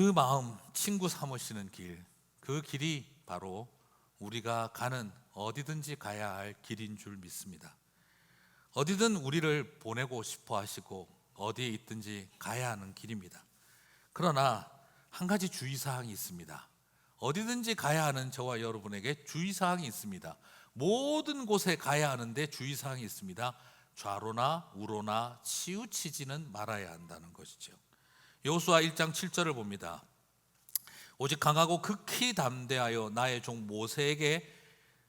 그 마음 친구 삼으시는 길, 그 길이 바로 우리가 가는 어디든지 가야 할 길인 줄 믿습니다. 어디든 우리를 보내고 싶어 하시고 어디에 있든지 가야 하는 길입니다. 그러나 한 가지 주의사항이 있습니다. 어디든지 가야 하는 저와 여러분에게 주의사항이 있습니다. 모든 곳에 가야 하는데 주의사항이 있습니다. 좌로나 우로나 치우치지는 말아야 한다는 것이죠. 여호수아 1장 7절을 봅니다. 오직 강하고 극히 담대하여 나의 종 모세에게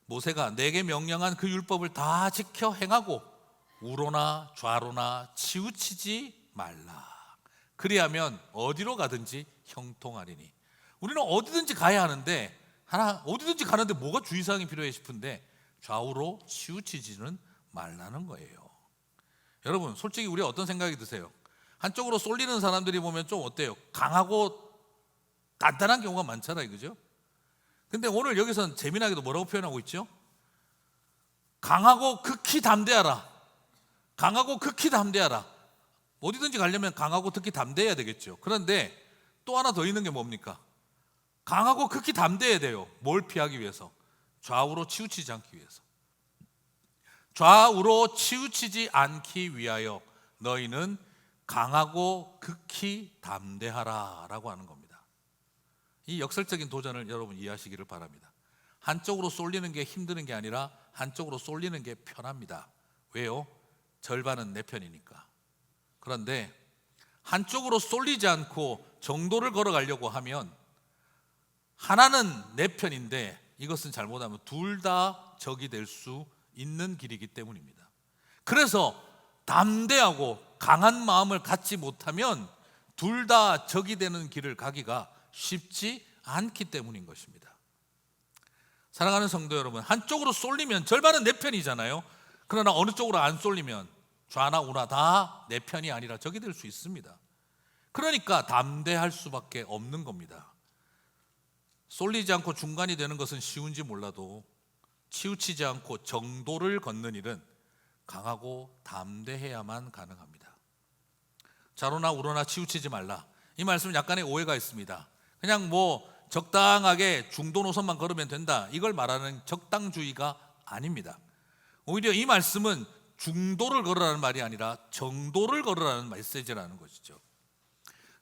모세가 내게 명령한 그 율법을 다 지켜 행하고 우로나 좌로나 치우치지 말라. 그리하면 어디로 가든지 형통하리니. 우리는 어디든지 가야 하는데 하나 어디든지 가는데 뭐가 주의사항이 필요해 싶은데 좌우로 치우치지는 말라는 거예요. 여러분 솔직히 우리 어떤 생각이 드세요? 한쪽으로 쏠리는 사람들이 보면 좀 어때요? 강하고 단단한 경우가 많잖아요, 그죠? 근데 오늘 여기서는 재미나게도 뭐라고 표현하고 있죠? 강하고 극히 담대하라. 강하고 극히 담대하라. 어디든지 가려면 강하고 특히 담대해야 되겠죠. 그런데 또 하나 더 있는 게 뭡니까? 강하고 극히 담대해야 돼요. 뭘 피하기 위해서? 좌우로 치우치지 않기 위해서. 좌우로 치우치지 않기 위하여 너희는 강하고 극히 담대하라 라고 하는 겁니다. 이 역설적인 도전을 여러분 이해하시기를 바랍니다. 한쪽으로 쏠리는 게 힘드는 게 아니라 한쪽으로 쏠리는 게 편합니다. 왜요? 절반은 내 편이니까. 그런데 한쪽으로 쏠리지 않고 정도를 걸어가려고 하면 하나는 내 편인데 이것은 잘못하면 둘 다 적이 될 수 있는 길이기 때문입니다. 그래서 담대하고 강한 마음을 갖지 못하면 둘 다 적이 되는 길을 가기가 쉽지 않기 때문인 것입니다. 사랑하는 성도 여러분, 한쪽으로 쏠리면 절반은 내 편이잖아요. 그러나 어느 쪽으로 안 쏠리면 좌나 우나 다 내 편이 아니라 적이 될 수 있습니다. 그러니까 담대할 수밖에 없는 겁니다. 쏠리지 않고 중간이 되는 것은 쉬운지 몰라도 치우치지 않고 정도를 걷는 일은 강하고 담대해야만 가능합니다. 자로나 우로나 치우치지 말라. 이 말씀은 약간의 오해가 있습니다. 그냥 뭐 적당하게 중도 노선만 걸으면 된다. 이걸 말하는 적당주의가 아닙니다. 오히려 이 말씀은 중도를 걸으라는 말이 아니라 정도를 걸으라는 메시지라는 것이죠.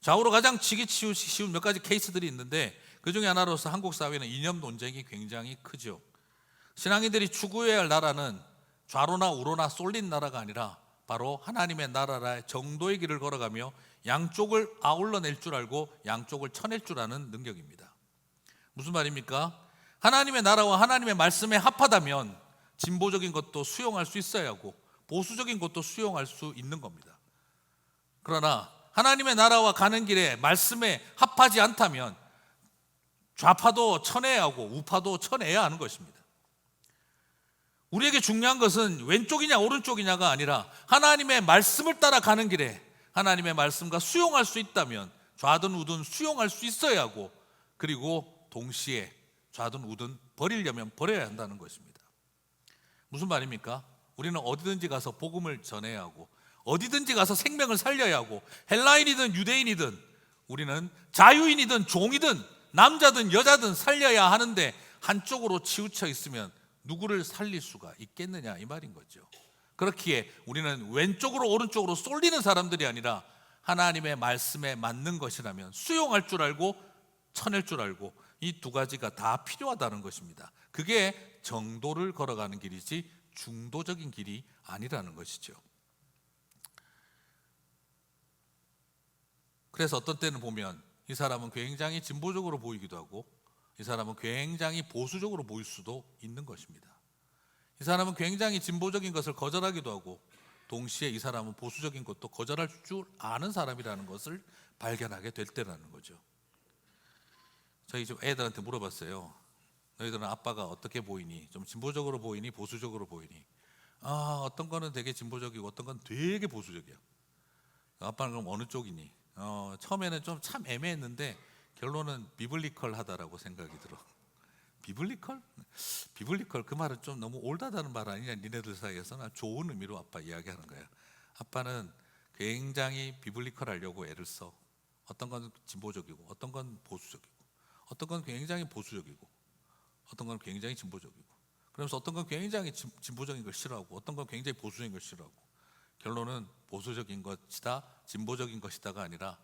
좌우로 가장 치기 쉬운 몇 가지 케이스들이 있는데 그 중에 하나로서 한국 사회는 이념 논쟁이 굉장히 크죠. 신앙인들이 추구해야 할 나라는 좌로나 우로나 쏠린 나라가 아니라 바로 하나님의 나라의 정도의 길을 걸어가며 양쪽을 아울러낼 줄 알고 양쪽을 쳐낼 줄 아는 능력입니다. 무슨 말입니까? 하나님의 나라와 하나님의 말씀에 합하다면 진보적인 것도 수용할 수 있어야 하고 보수적인 것도 수용할 수 있는 겁니다. 그러나 하나님의 나라와 가는 길에 말씀에 합하지 않다면 좌파도 쳐내야 하고 우파도 쳐내야 하는 것입니다. 우리에게 중요한 것은 왼쪽이냐 오른쪽이냐가 아니라 하나님의 말씀을 따라 가는 길에 하나님의 말씀과 수용할 수 있다면 좌든 우든 수용할 수 있어야 하고 그리고 동시에 좌든 우든 버리려면 버려야 한다는 것입니다. 무슨 말입니까? 우리는 어디든지 가서 복음을 전해야 하고 어디든지 가서 생명을 살려야 하고 헬라인이든 유대인이든 우리는 자유인이든 종이든 남자든 여자든 살려야 하는데 한쪽으로 치우쳐 있으면 누구를 살릴 수가 있겠느냐 이 말인 거죠. 그렇기에 우리는 왼쪽으로 오른쪽으로 쏠리는 사람들이 아니라 하나님의 말씀에 맞는 것이라면 수용할 줄 알고 쳐낼 줄 알고 이 두 가지가 다 필요하다는 것입니다. 그게 정도를 걸어가는 길이지 중도적인 길이 아니라는 것이죠. 그래서 어떤 때는 보면 이 사람은 굉장히 진보적으로 보이기도 하고 이 사람은 굉장히 보수적으로 보일 수도 있는 것입니다. 이 사람은 굉장히 진보적인 것을 거절하기도 하고 동시에 이 사람은 보수적인 것도 거절할 줄 아는 사람이라는 것을 발견하게 될 때라는 거죠. 저희 좀 애들한테 물어봤어요. 너희들은 아빠가 어떻게 보이니? 좀 진보적으로 보이니? 보수적으로 보이니? 아, 어떤 거는 되게 진보적이고 어떤 건 되게 보수적이야. 아빠는 그럼 어느 쪽이니? 어, 처음에는 좀 참 애매했는데 결론은 비블리컬하다라고 생각이 들어. 비블리컬? 비블리컬 그 말은 좀 너무 올다다는 말 아니냐 니네들 사이에서는 좋은 의미로 아빠 이야기하는 거야. 아빠는 굉장히 비블리컬하려고 애를 써. 어떤 건 진보적이고 어떤 건 보수적이고 어떤 건 굉장히 보수적이고 어떤 건 굉장히 진보적이고 그러면서 어떤 건 굉장히 진- 진보적인 걸 싫어하고 어떤 건 굉장히 보수적인 걸 싫어하고 결론은 보수적인 것이다 진보적인 것이다가 아니라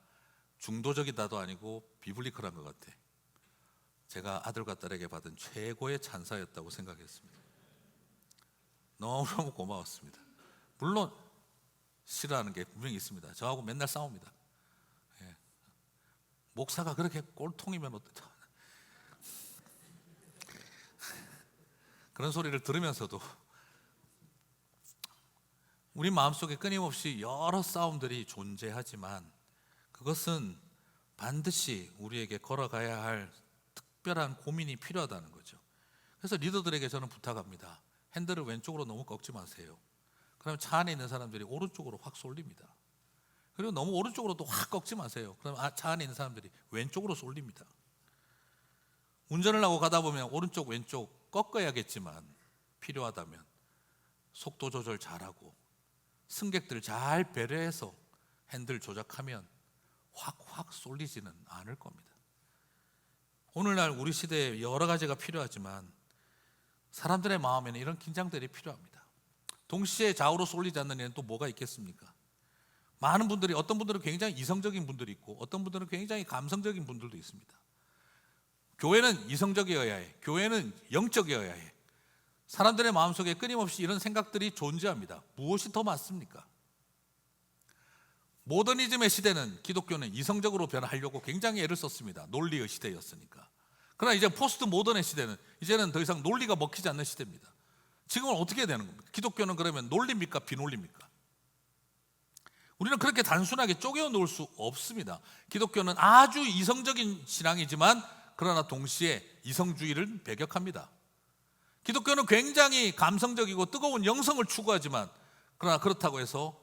중도적이다도 아니고 비블리컬한 것 같아. 제가 아들과 딸에게 받은 최고의 찬사였다고 생각했습니다. 너무너무 고마웠습니다. 물론 싫어하는 게 분명히 있습니다. 저하고 맨날 싸웁니다. 예. 목사가 그렇게 꼴통이면 어떠 그런 소리를 들으면서도 우리 마음속에 끊임없이 여러 싸움들이 존재하지만 그것은 반드시 우리에게 걸어가야 할 특별한 고민이 필요하다는 거죠. 그래서 리더들에게 저는 부탁합니다. 핸들을 왼쪽으로 너무 꺾지 마세요. 그러면 차 안에 있는 사람들이 오른쪽으로 확 쏠립니다. 그리고 너무 오른쪽으로도 확 꺾지 마세요. 그럼 아, 차 안에 있는 사람들이 왼쪽으로 쏠립니다. 운전을 하고 가다 보면 오른쪽 왼쪽 꺾어야겠지만 필요하다면 속도 조절 잘하고 승객들 잘 배려해서 핸들 조작하면 확확 쏠리지는 않을 겁니다. 오늘날 우리 시대에 여러 가지가 필요하지만 사람들의 마음에는 이런 긴장들이 필요합니다. 동시에 좌우로 쏠리지 않는 일은 또 뭐가 있겠습니까? 많은 분들이 어떤 분들은 굉장히 이성적인 분들이 있고 어떤 분들은 굉장히 감성적인 분들도 있습니다. 교회는 이성적이어야 해. 교회는 영적이어야 해. 사람들의 마음속에 끊임없이 이런 생각들이 존재합니다. 무엇이 더 맞습니까? 모더니즘의 시대는 기독교는 이성적으로 변화하려고 굉장히 애를 썼습니다. 논리의 시대였으니까. 그러나 이제 포스트 모던의 시대는 이제는 더 이상 논리가 먹히지 않는 시대입니다. 지금은 어떻게 되는 겁니까? 기독교는 그러면 논리입니까? 비논리입니까? 우리는 그렇게 단순하게 쪼개어 놓을 수 없습니다. 기독교는 아주 이성적인 신앙이지만 그러나 동시에 이성주의를 배격합니다. 기독교는 굉장히 감성적이고 뜨거운 영성을 추구하지만 그러나 그렇다고 해서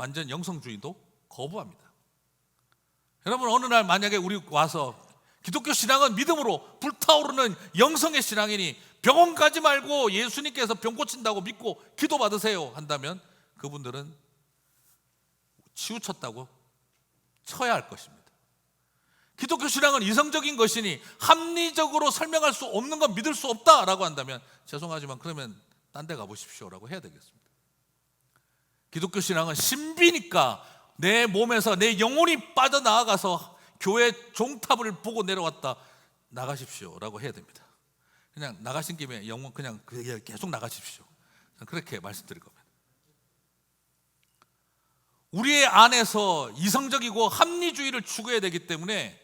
완전 영성주의도 거부합니다. 여러분 어느 날 만약에 우리 와서 기독교 신앙은 믿음으로 불타오르는 영성의 신앙이니 병원 가지 말고 예수님께서 병 고친다고 믿고 기도 받으세요 한다면 그분들은 치우쳤다고 쳐야 할 것입니다. 기독교 신앙은 이성적인 것이니 합리적으로 설명할 수 없는 건 믿을 수 없다라고 한다면 죄송하지만 그러면 딴 데 가보십시오라고 해야 되겠습니다. 기독교 신앙은 신비니까 내 몸에서 내 영혼이 빠져나가서 교회 종탑을 보고 내려왔다 나가십시오 라고 해야 됩니다. 그냥 나가신 김에 영혼 그냥 계속 나가십시오. 그렇게 말씀드릴 겁니다. 우리의 안에서 이성적이고 합리주의를 추구해야 되기 때문에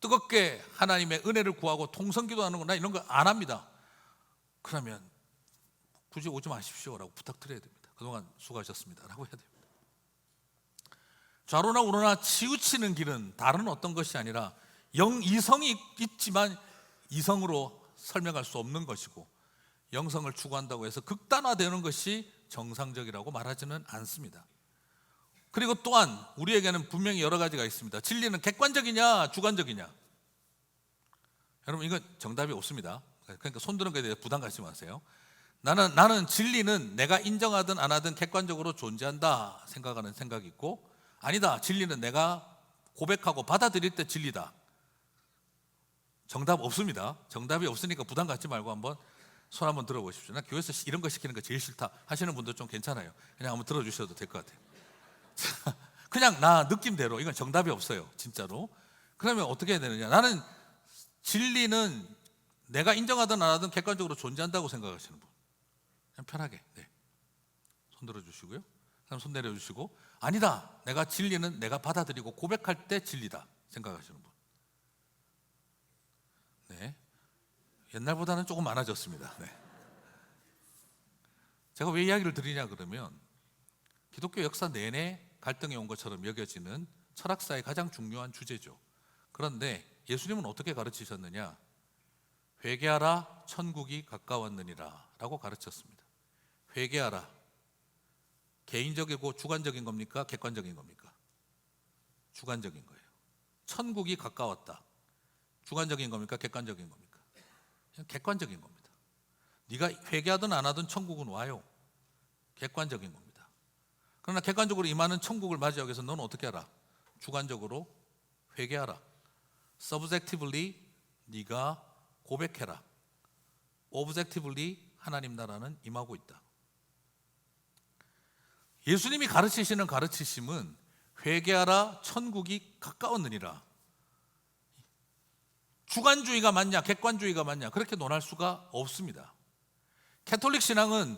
뜨겁게 하나님의 은혜를 구하고 통성기도 하는 거나 이런 거 안 합니다. 그러면 굳이 오지 마십시오라고 부탁드려야 됩니다. 그동안 수고하셨습니다라고 해야 됩니다. 좌로나 우로나 치우치는 길은 다른 어떤 것이 아니라 영 이성이 있지만 이성으로 설명할 수 없는 것이고 영성을 추구한다고 해서 극단화되는 것이 정상적이라고 말하지는 않습니다. 그리고 또한 우리에게는 분명히 여러 가지가 있습니다. 진리는 객관적이냐 주관적이냐. 여러분 이건 정답이 없습니다. 그러니까 손드는 것에 대해 부담 갖지 마세요. 나는 나는 진리는 내가 인정하든 안 하든 객관적으로 존재한다 생각하는 생각이 있고 아니다. 진리는 내가 고백하고 받아들일 때 진리다. 정답 없습니다. 정답이 없으니까 부담 갖지 말고 한번 손 한번 들어보십시오. 나 교회에서 이런 거 시키는 거 제일 싫다 하시는 분들 좀 괜찮아요. 그냥 한번 들어주셔도 될 것 같아요. 자, 그냥 나 느낌대로 이건 정답이 없어요. 진짜로. 그러면 어떻게 해야 되느냐? 나는 진리는 내가 인정하든 안 하든 객관적으로 존재한다고 생각하시는 분. 그냥 편하게. 네. 손 들어 주시고요. 그다음 손 내려 주시고 아니다. 내가 진리는 내가 받아들이고 고백할 때 진리다 생각하시는 분. 네. 옛날보다는 조금 많아졌습니다. 네. 제가 왜 이야기를 드리냐 그러면 기독교 역사 내내 갈등이 온 것처럼 여겨지는 철학사의 가장 중요한 주제죠. 그런데 예수님은 어떻게 가르치셨느냐? 회개하라 천국이 가까웠느니라라고 가르쳤습니다. 회개하라. 개인적이고 주관적인 겁니까? 객관적인 겁니까? 주관적인 거예요. 천국이 가까웠다. 주관적인 겁니까? 객관적인 겁니까? 객관적인 겁니다. 네가 회개하든 안 하든 천국은 와요. 객관적인 겁니다. 그러나 객관적으로 임하는 천국을 맞이하기 위해서 너는 어떻게 하라? 주관적으로 회개하라. subjectively 네가 고백해라. objectively 하나님 나라는 임하고 있다. 예수님이 가르치시는 가르치심은 회개하라 천국이 가까웠느니라. 주관주의가 맞냐 객관주의가 맞냐 그렇게 논할 수가 없습니다. 캐톨릭 신앙은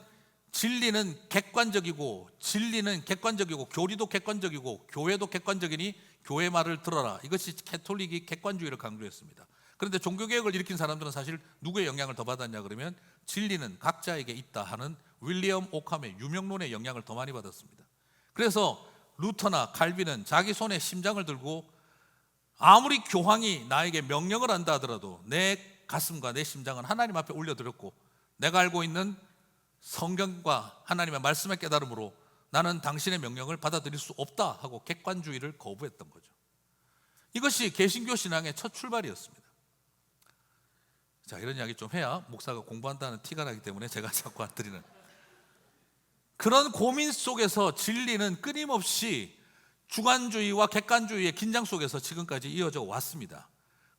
진리는 객관적이고 진리는 객관적이고 교리도 객관적이고 교회도 객관적이니 교회 말을 들어라. 이것이 캐톨릭이 객관주의를 강조했습니다. 그런데 종교개혁을 일으킨 사람들은 사실 누구의 영향을 더 받았냐 그러면 진리는 각자에게 있다 하는 윌리엄 오캄의 유명론의 영향을 더 많이 받았습니다. 그래서 루터나 칼빈은 자기 손에 심장을 들고 아무리 교황이 나에게 명령을 한다 하더라도 내 가슴과 내 심장은 하나님 앞에 올려드렸고 내가 알고 있는 성경과 하나님의 말씀의 깨달음으로 나는 당신의 명령을 받아들일 수 없다 하고 객관주의를 거부했던 거죠. 이것이 개신교 신앙의 첫 출발이었습니다. 자, 이런 이야기 좀 해야 목사가 공부한다는 티가 나기 때문에 제가 자꾸 안 드리는 그런 고민 속에서 진리는 끊임없이 주관주의와 객관주의의 긴장 속에서 지금까지 이어져 왔습니다.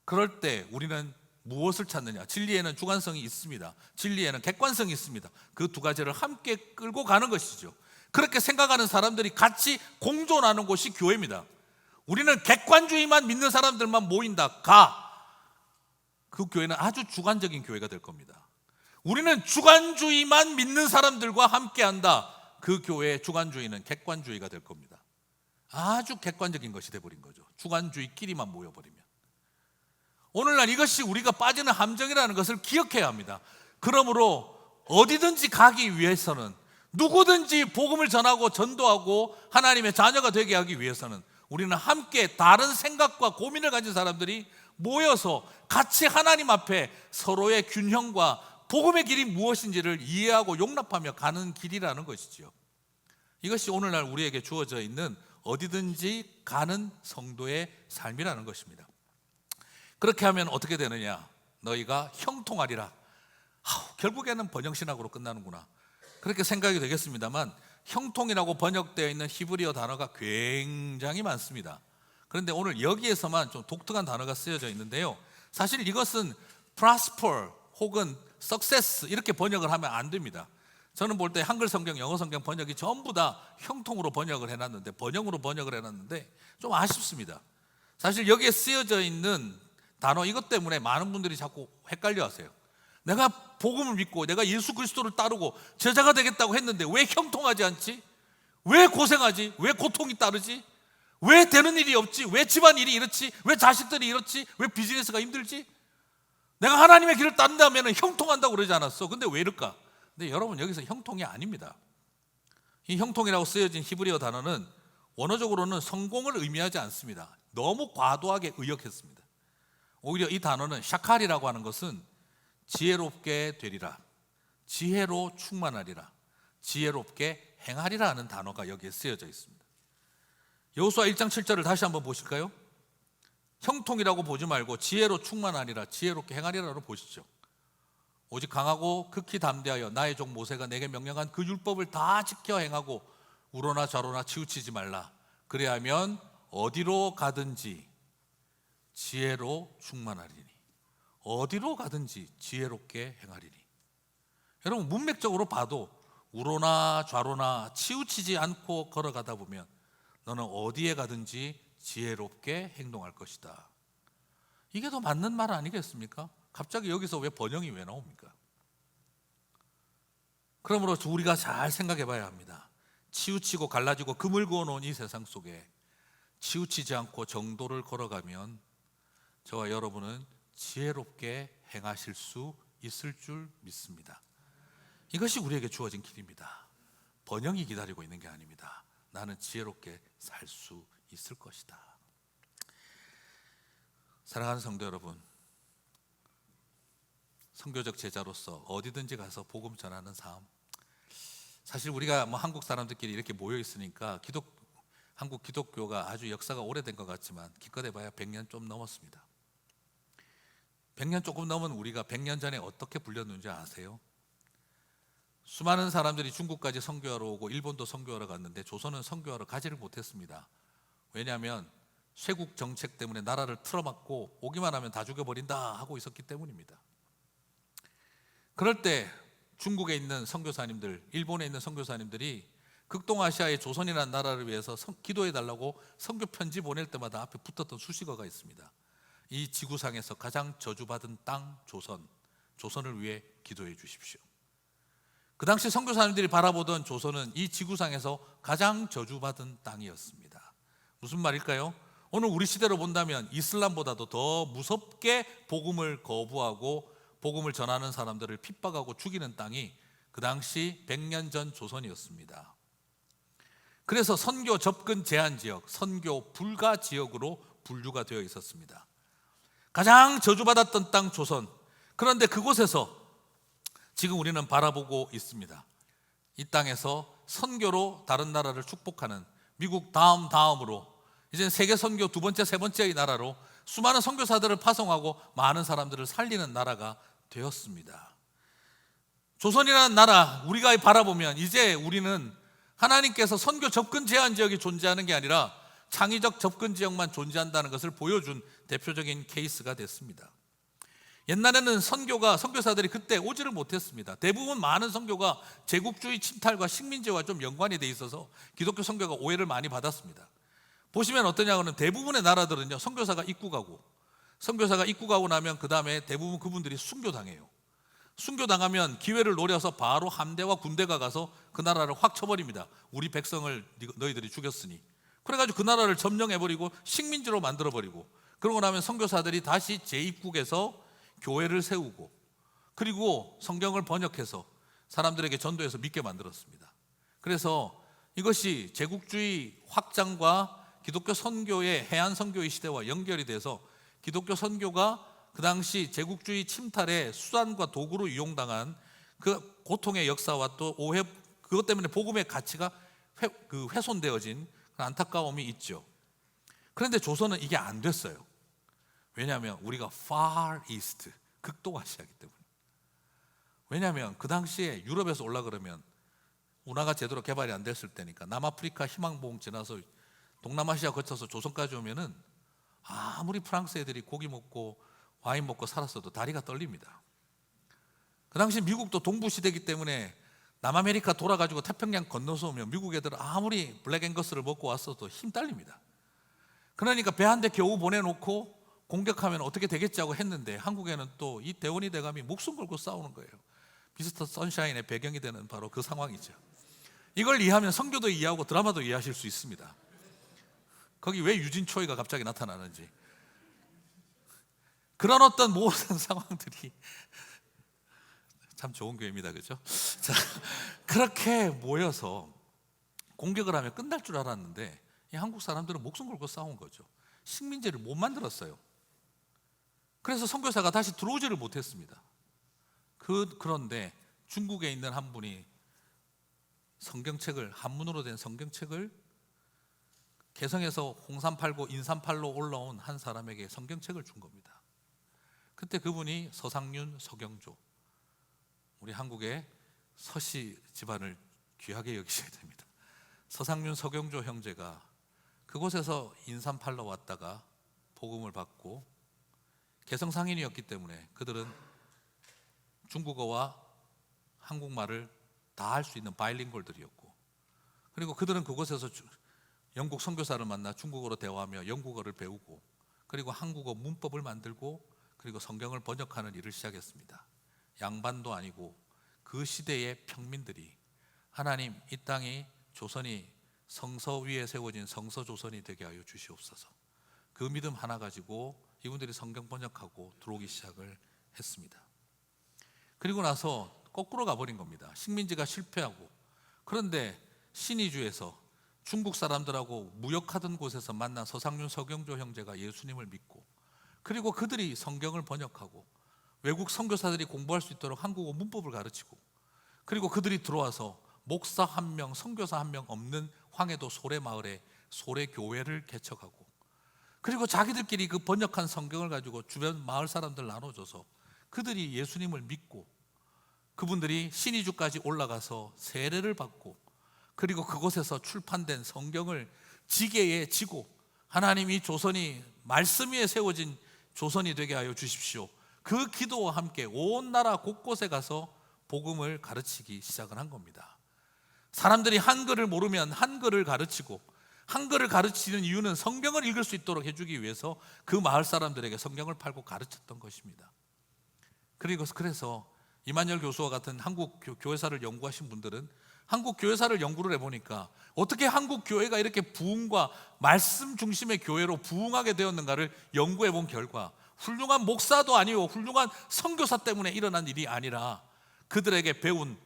그럴 때 우리는 무엇을 찾느냐? 진리에는 주관성이 있습니다. 진리에는 객관성이 있습니다. 그 두 가지를 함께 끌고 가는 것이죠. 그렇게 생각하는 사람들이 같이 공존하는 곳이 교회입니다. 우리는 객관주의만 믿는 사람들만 모인다. 가. 그 교회는 아주 주관적인 교회가 될 겁니다. 우리는 주관주의만 믿는 사람들과 함께 한다. 그 교회의 주관주의는 객관주의가 될 겁니다. 아주 객관적인 것이 돼버린 거죠. 주관주의끼리만 모여버리면. 오늘날 이것이 우리가 빠지는 함정이라는 것을 기억해야 합니다. 그러므로 어디든지 가기 위해서는 누구든지 복음을 전하고 전도하고 하나님의 자녀가 되게 하기 위해서는 우리는 함께 다른 생각과 고민을 가진 사람들이 모여서 같이 하나님 앞에 서로의 균형과 복음의 길이 무엇인지를 이해하고 용납하며 가는 길이라는 것이지요. 이것이 오늘날 우리에게 주어져 있는 어디든지 가는 성도의 삶이라는 것입니다. 그렇게 하면 어떻게 되느냐? 너희가 형통하리라. 아우, 결국에는 번영신학으로 끝나는구나. 그렇게 생각이 되겠습니다만 형통이라고 번역되어 있는 히브리어 단어가 굉장히 많습니다. 그런데 오늘 여기에서만 좀 독특한 단어가 쓰여져 있는데요. 사실 이것은 prosper 혹은 success 이렇게 번역을 하면 안 됩니다. 저는 볼 때 한글 성경, 영어 성경 번역이 전부 다 형통으로 번역을 해놨는데 번영으로 번역을 해놨는데 좀 아쉽습니다. 사실 여기에 쓰여져 있는 단어 이것 때문에 많은 분들이 자꾸 헷갈려하세요. 내가 복음을 믿고 내가 예수 그리스도를 따르고 제자가 되겠다고 했는데 왜 형통하지 않지? 왜 고생하지? 왜 고통이 따르지? 왜 되는 일이 없지? 왜 집안 일이 이렇지? 왜 자식들이 이렇지? 왜 비즈니스가 힘들지? 내가 하나님의 길을 따른다면 형통한다고 그러지 않았어. 근데 왜 이럴까? 근데 여러분 여기서 형통이 아닙니다. 이 형통이라고 쓰여진 히브리어 단어는 원어적으로는 성공을 의미하지 않습니다. 너무 과도하게 의역했습니다. 오히려 이 단어는 샤칼이라고 하는 것은 지혜롭게 되리라. 지혜로 충만하리라. 지혜롭게 행하리라 하는 단어가 여기에 쓰여져 있습니다. 여호수아 1장 7절을 다시 한번 보실까요? 형통이라고 보지 말고 지혜로 충만하리라 지혜롭게 행하리라로 보시죠. 오직 강하고 극히 담대하여 나의 종 모세가 내게 명령한 그 율법을 다 지켜 행하고 우로나 좌로나 치우치지 말라. 그래야면 어디로 가든지 지혜로 충만하리니 어디로 가든지 지혜롭게 행하리니 여러분 문맥적으로 봐도 우로나 좌로나 치우치지 않고 걸어가다 보면 너는 어디에 가든지 지혜롭게 행동할 것이다. 이게 더 맞는 말 아니겠습니까? 갑자기 여기서 왜 번영이 왜 나옵니까? 그러므로 우리가 잘 생각해 봐야 합니다. 치우치고 갈라지고 금을 그어 놓은 이 세상 속에 치우치지 않고 정도를 걸어가면 저와 여러분은 지혜롭게 행하실 수 있을 줄 믿습니다. 이것이 우리에게 주어진 길입니다. 번영이 기다리고 있는 게 아닙니다. 나는 지혜롭게 살 수 있을 것이다. 사랑하는 성도 여러분, 선교적 제자로서 어디든지 가서 복음 전하는 삶. 사실 우리가 뭐 한국 사람들끼리 이렇게 모여 있으니까 기독 한국 기독교가 아주 역사가 오래된 것 같지만 기껏 해봐야 100년 좀 넘었습니다. 100년 조금 넘은 우리가 100년 전에 어떻게 불렸는지 아세요? 수많은 사람들이 중국까지 선교하러 오고 일본도 선교하러 갔는데 조선은 선교하러 가지를 못했습니다. 왜냐하면 쇄국 정책 때문에 나라를 틀어막고 오기만 하면 다 죽여버린다 하고 있었기 때문입니다. 그럴 때 중국에 있는 선교사님들, 일본에 있는 선교사님들이 극동아시아의 조선이라는 나라를 위해서 기도해 달라고 선교 편지 보낼 때마다 앞에 붙었던 수식어가 있습니다. 이 지구상에서 가장 저주받은 땅 조선, 조선을 위해 기도해 주십시오. 그 당시 선교사님들이 바라보던 조선은 이 지구상에서 가장 저주받은 땅이었습니다. 무슨 말일까요? 오늘 우리 시대로 본다면 이슬람보다도 더 무섭게 복음을 거부하고 복음을 전하는 사람들을 핍박하고 죽이는 땅이 그 당시 100년 전 조선이었습니다. 그래서 선교 접근 제한 지역, 선교 불가 지역으로 분류가 되어 있었습니다. 가장 저주받았던 땅 조선. 그런데 그곳에서 지금 우리는 바라보고 있습니다. 이 땅에서 선교로 다른 나라를 축복하는 미국 다음 다음으로 이제 세계 선교 두 번째 세 번째의 나라로 수많은 선교사들을 파송하고 많은 사람들을 살리는 나라가 되었습니다. 조선이라는 나라 우리가 바라보면 이제 우리는 하나님께서 선교 접근 제한 지역이 존재하는 게 아니라 창의적 접근 지역만 존재한다는 것을 보여준 대표적인 케이스가 됐습니다. 옛날에는 선교가 선교사들이 그때 오지를 못했습니다. 대부분 많은 선교가 제국주의 침탈과 식민지와 좀 연관이 돼 있어서 기독교 선교가 오해를 많이 받았습니다. 보시면 어떠냐고는 대부분의 나라들은요 선교사가 입국하고 선교사가 입국하고 나면 그 다음에 대부분 그분들이 순교당해요. 순교당하면 기회를 노려서 바로 함대와 군대가 가서 그 나라를 확 쳐버립니다. 우리 백성을 너희들이 죽였으니. 그래가지고 그 나라를 점령해버리고 식민지로 만들어버리고 그러고 나면 선교사들이 다시 재입국해서 교회를 세우고 그리고 성경을 번역해서 사람들에게 전도해서 믿게 만들었습니다. 그래서 이것이 제국주의 확장과 기독교 선교의 해안 선교의 시대와 연결이 돼서 기독교 선교가 그 당시 제국주의 침탈의 수단과 도구로 이용당한 그 고통의 역사와 또 오해 그것 때문에 복음의 가치가 훼, 그 훼손되어진 안타까움이 있죠. 그런데 조선은 이게 안 됐어요. 왜냐하면 우리가 far east 극동아시아기 때문에. 왜냐하면 그 당시에 유럽에서 올라 그러면 운하가 제대로 개발이 안 됐을 때니까 남아프리카 희망봉 지나서 동남아시아 거쳐서 조선까지 오면은 아무리 프랑스 애들이 고기 먹고 와인 먹고 살았어도 다리가 떨립니다. 그 당시 미국도 동부 시대이기 때문에 남아메리카 돌아가지고 태평양 건너서 오면 미국 애들은 아무리 블랙 앵거스를 먹고 왔어도 힘 딸립니다. 그러니까 배 한 대 겨우 보내놓고 공격하면 어떻게 되겠지 하고 했는데 한국에는 또 이 대원이 대감이 목숨 걸고 싸우는 거예요. 비스터 선샤인의 배경이 되는 바로 그 상황이죠. 이걸 이해하면 성교도 이해하고 드라마도 이해하실 수 있습니다. 거기 왜 유진 초이가 갑자기 나타나는지. 그런 어떤 모든 상황들이 참 좋은 교회입니다. 그죠? 자, 그렇게 모여서 공격을 하면 끝날 줄 알았는데 이 한국 사람들은 목숨 걸고 싸운 거죠. 식민지를 못 만들었어요. 그래서 선교사가 다시 들어오지를 못했습니다. 그 그런데 중국에 있는 한 분이 성경책을 한문으로 된 성경책을 개성에서 홍삼 팔고 인삼 팔로 올라온 한 사람에게 성경책을 준 겁니다. 그때 그분이 서상윤, 서경조 우리 한국의 서씨 집안을 귀하게 여기셔야 됩니다. 서상윤, 서경조 형제가 그곳에서 인삼 팔러 왔다가 복음을 받고 개성 상인이었기 때문에 그들은 중국어와 한국말을 다 할 수 있는 바일링골들이었고 그리고 그들은 그곳에서 영국 선교사를 만나 중국어로 대화하며 영국어를 배우고 그리고 한국어 문법을 만들고 그리고 성경을 번역하는 일을 시작했습니다. 양반도 아니고 그 시대의 평민들이 하나님 이 땅이 조선이 성서 위에 세워진 성서 조선이 되게 하여 주시옵소서. 그 믿음 하나 가지고 이분들이 성경 번역하고 들어오기 시작을 했습니다. 그리고 나서 거꾸로 가버린 겁니다. 식민지가 실패하고 그런데 신의주에서 중국 사람들하고 무역하던 곳에서 만난 서상윤 서경조 형제가 예수님을 믿고 그리고 그들이 성경을 번역하고 외국 선교사들이 공부할 수 있도록 한국어 문법을 가르치고 그리고 그들이 들어와서 목사 한 명, 선교사 한 명 없는 황해도 소래 마을에 소래 교회를 개척하고 그리고 자기들끼리 그 번역한 성경을 가지고 주변 마을 사람들 나눠줘서 그들이 예수님을 믿고 그분들이 신의주까지 올라가서 세례를 받고 그리고 그곳에서 출판된 성경을 지게에 지고 하나님 이 조선이 말씀 위에 세워진 조선이 되게 하여 주십시오. 그 기도와 함께 온 나라 곳곳에 가서 복음을 가르치기 시작을 한 겁니다. 사람들이 한글을 모르면 한글을 가르치고 한글을 가르치는 이유는 성경을 읽을 수 있도록 해주기 위해서 그 마을 사람들에게 성경을 팔고 가르쳤던 것입니다. 그리고 그래서 이만열 교수와 같은 한국 교- 교회사를 연구하신 분들은 한국 교회사를 연구를 해보니까 어떻게 한국 교회가 이렇게 부흥과 말씀 중심의 교회로 부흥하게 되었는가를 연구해 본 결과 훌륭한 목사도 아니고 훌륭한 선교사 때문에 일어난 일이 아니라 그들에게 배운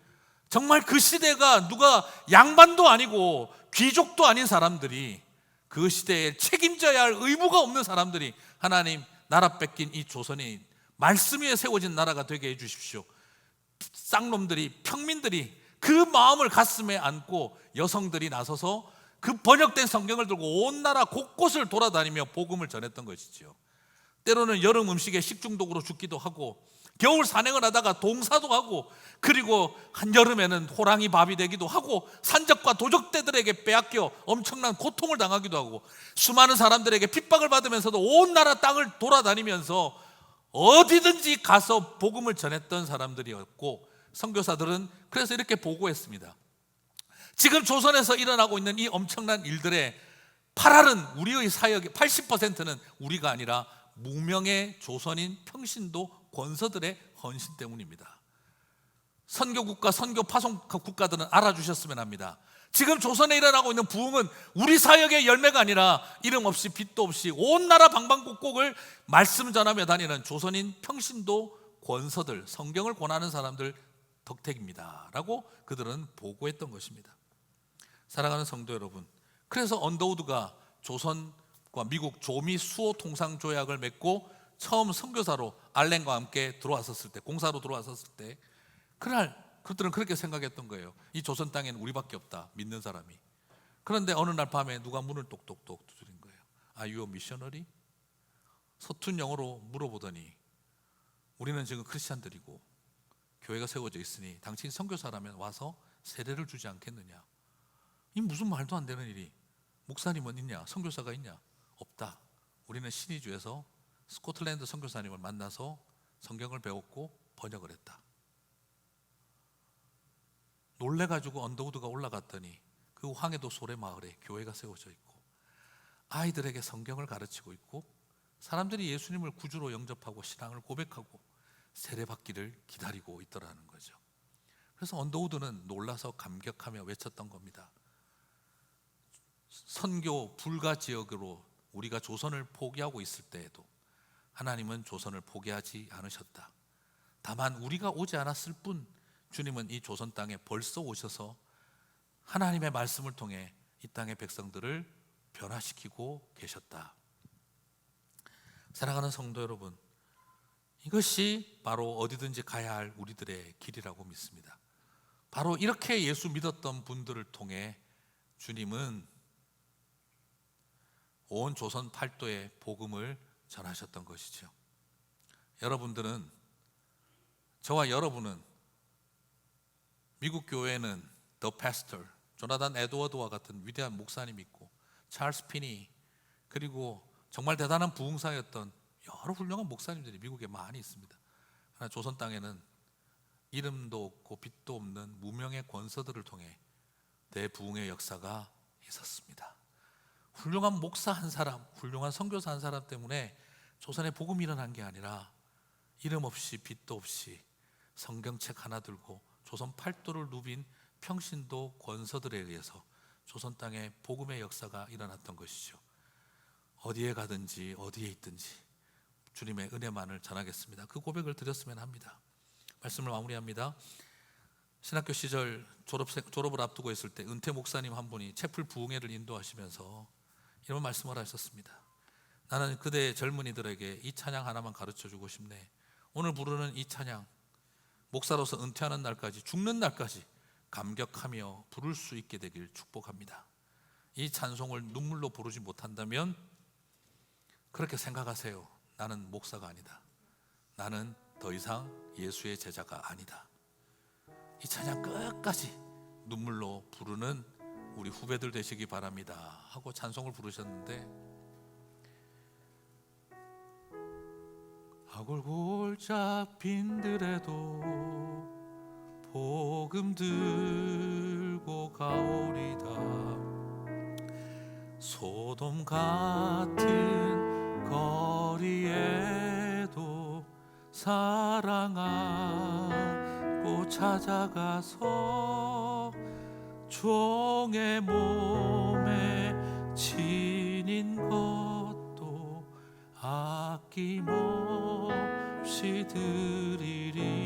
정말 그 시대가 누가 양반도 아니고 귀족도 아닌 사람들이 그 시대에 책임져야 할 의무가 없는 사람들이 하나님 나라 뺏긴 이 조선이 말씀 위에 세워진 나라가 되게 해 주십시오. 쌍놈들이 평민들이 그 마음을 가슴에 안고 여성들이 나서서 그 번역된 성경을 들고 온 나라 곳곳을 돌아다니며 복음을 전했던 것이지요. 때로는 여름 음식에 식중독으로 죽기도 하고 겨울 산행을 하다가 동사도 하고 그리고 한여름에는 호랑이 밥이 되기도 하고 산적과 도적대들에게 빼앗겨 엄청난 고통을 당하기도 하고 수많은 사람들에게 핍박을 받으면서도 온 나라 땅을 돌아다니면서 어디든지 가서 복음을 전했던 사람들이었고 선교사들은 그래서 이렇게 보고했습니다. 지금 조선에서 일어나고 있는 이 엄청난 일들의 8할은 우리의 사역의 80%는 우리가 아니라 무명의 조선인 평신도 권서들의 헌신 때문입니다. 선교국가, 선교 파송 국가들은 알아주셨으면 합니다. 지금 조선에 일어나고 있는 부흥은 우리 사역의 열매가 아니라 이름 없이 빛도 없이 온 나라 방방곡곡을 말씀 전하며 다니는 조선인 평신도 권서들, 성경을 권하는 사람들 덕택입니다. 라고 그들은 보고했던 것입니다. 사랑하는 성도 여러분, 그래서 언더우드가 조선과 미국 조미 수호 통상 조약을 맺고 처음 선교사로 알렌과 함께 들어왔었을 때, 공사로 들어왔었을 때, 그날 그들은 그렇게 생각했던 거예요. 이 조선 땅에는 우리밖에 없다, 믿는 사람이. 그런데 어느 날 밤에 누가 문을 똑똑똑 두드린 거예요. A missionary? 서툰 영어로 물어보더니 우리는 지금 크리스찬들이고 교회가 세워져 있으니 당신 선교사라면 와서 세례를 주지 않겠느냐? 이 무슨 말도 안 되는 일이 목사님은 있냐? 선교사가 있냐? 없다. 우리는 신의주에서 스코틀랜드 선교사님을 만나서 성경을 배웠고 번역을 했다. 놀래 가지고 언더우드가 올라갔더니 그 황해도 소래 마을에 교회가 세워져 있고 아이들에게 성경을 가르치고 있고 사람들이 예수님을 구주로 영접하고 신앙을 고백하고 세례 받기를 기다리고 있더라는 거죠. 그래서 언더우드는 놀라서 감격하며 외쳤던 겁니다. 선교 불가 지역으로 우리가 조선을 포기하고 있을 때에도 하나님은 조선을 포기하지 않으셨다. 다만 우리가 오지 않았을 뿐 주님은 이 조선 땅에 벌써 오셔서 하나님의 말씀을 통해 이 땅의 백성들을 변화시키고 계셨다. 사랑하는 성도 여러분, 이것이 바로 어디든지 가야 할 우리들의 길이라고 믿습니다. 바로 이렇게 예수 믿었던 분들을 통해 주님은 온 조선 팔도에 복음을 전하셨던 것이죠. 여러분들은 저와 여러분은 미국 교회는 더 패스터 조나단 에드워드와 같은 위대한 목사님 있고 찰스 피니 그리고 정말 대단한 부흥사였던 여러 훌륭한 목사님들이 미국에 많이 있습니다. 그러나 조선 땅에는 이름도 없고 빛도 없는 무명의 권서들을 통해 대부흥의 역사가 있었습니다. 훌륭한 목사 한 사람, 훌륭한 선교사 한 사람 때문에 조선에 복음이 일어난 게 아니라 이름 없이 빛도 없이 성경책 하나 들고 조선 팔도를 누빈 평신도 권서들에 의해서 조선 땅에 복음의 역사가 일어났던 것이죠. 어디에 가든지 어디에 있든지 주님의 은혜만을 전하겠습니다. 그 고백을 드렸으면 합니다. 말씀을 마무리합니다. 신학교 시절 졸업생, 졸업을 앞두고 있을 때 은퇴 목사님 한 분이 채플 부흥회를 인도하시면서 이런 말씀을 하셨습니다. 나는 그대 젊은이들에게 이 찬양 하나만 가르쳐 주고 싶네. 오늘 부르는 이 찬양 목사로서 은퇴하는 날까지 죽는 날까지 감격하며 부를 수 있게 되길 축복합니다. 이 찬송을 눈물로 부르지 못한다면 그렇게 생각하세요. 나는 목사가 아니다. 나는 더 이상 예수의 제자가 아니다. 이 찬양 끝까지 눈물로 부르는 우리 후배들 되시기 바랍니다. 하고 찬송을 부르셨는데 아골골짝 빈들에도 복음 들고 가오리다. 소돔 같은 거리에도 사랑하고 찾아가서 종의 몸에 지닌 것도 아낌없이 드리리다.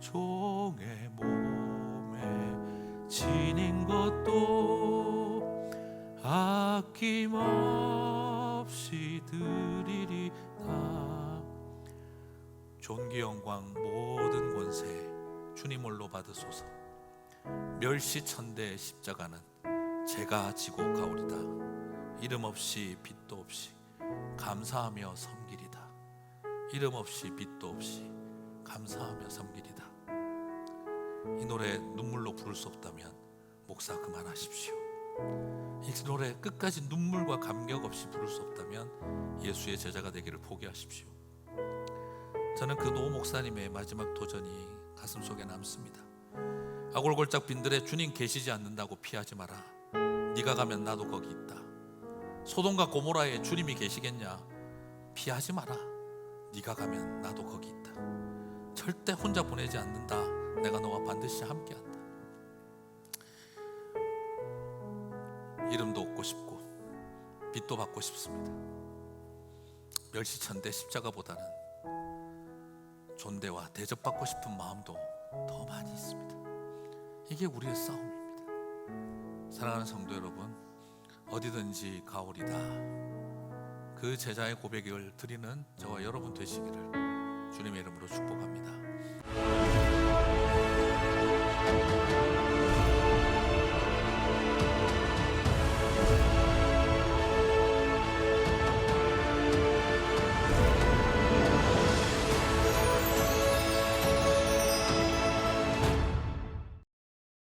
종의 몸에 지닌 것도 아낌없이 드리리다. 존귀 영광 모든 권세 주님 홀로 받으소서 멸시천대의 십자가는 제가 지고 가오리다. 이름 없이 빛도 없이 감사하며 섬기리다. 이름 없이 빛도 없이 감사하며 섬기리다. 이 노래 눈물로 부를 수 없다면 목사 그만하십시오. 이 노래 끝까지 눈물과 감격 없이 부를 수 없다면 예수의 제자가 되기를 포기하십시오. 저는 그 노 목사님의 마지막 도전이 가슴 속에 남습니다 아골골짝 빈들에 주님 계시지 않는다고 피하지 마라. 네가 가면 나도 거기 있다. 소돔과 고모라에 주님이 계시겠냐? 피하지 마라. 네가 가면 나도 거기 있다. 절대 혼자 보내지 않는다. 내가 너와 반드시 함께한다. 이름도 얻고 싶고 빛도 받고 싶습니다. 멸시천대 십자가보다는 존대와 대접받고 싶은 마음도 더 많이 있습니다. 이게 우리의 싸움입니다. 사랑하는 성도 여러분, 어디든지 가오리다. 그 제자의 고백을 드리는 저와 여러분 되시기를 주님의 이름으로 축복합니다.